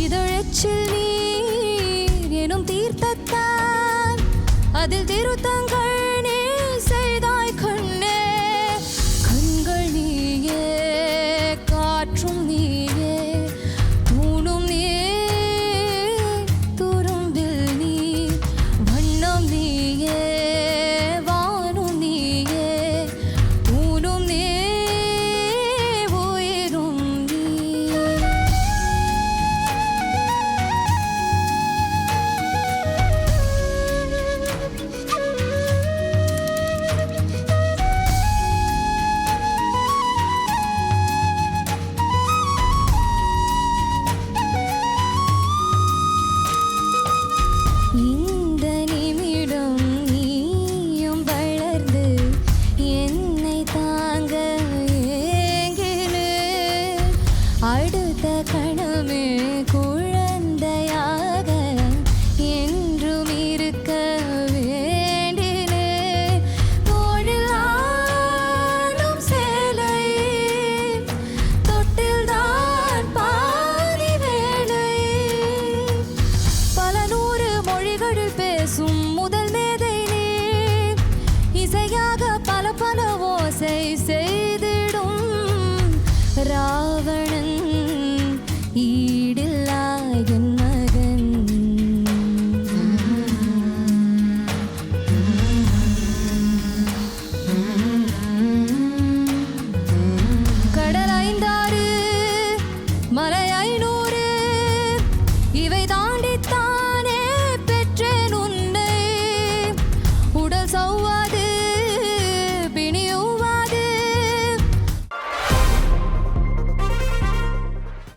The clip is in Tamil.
இதழச்சில் நீர் எனும் தீர்த்தத்தான் அதில் திருத்தங்கள் ராவணன் ஈடில்லா என் மகன். கடல் ஐந்தாறு மலை இவைதான்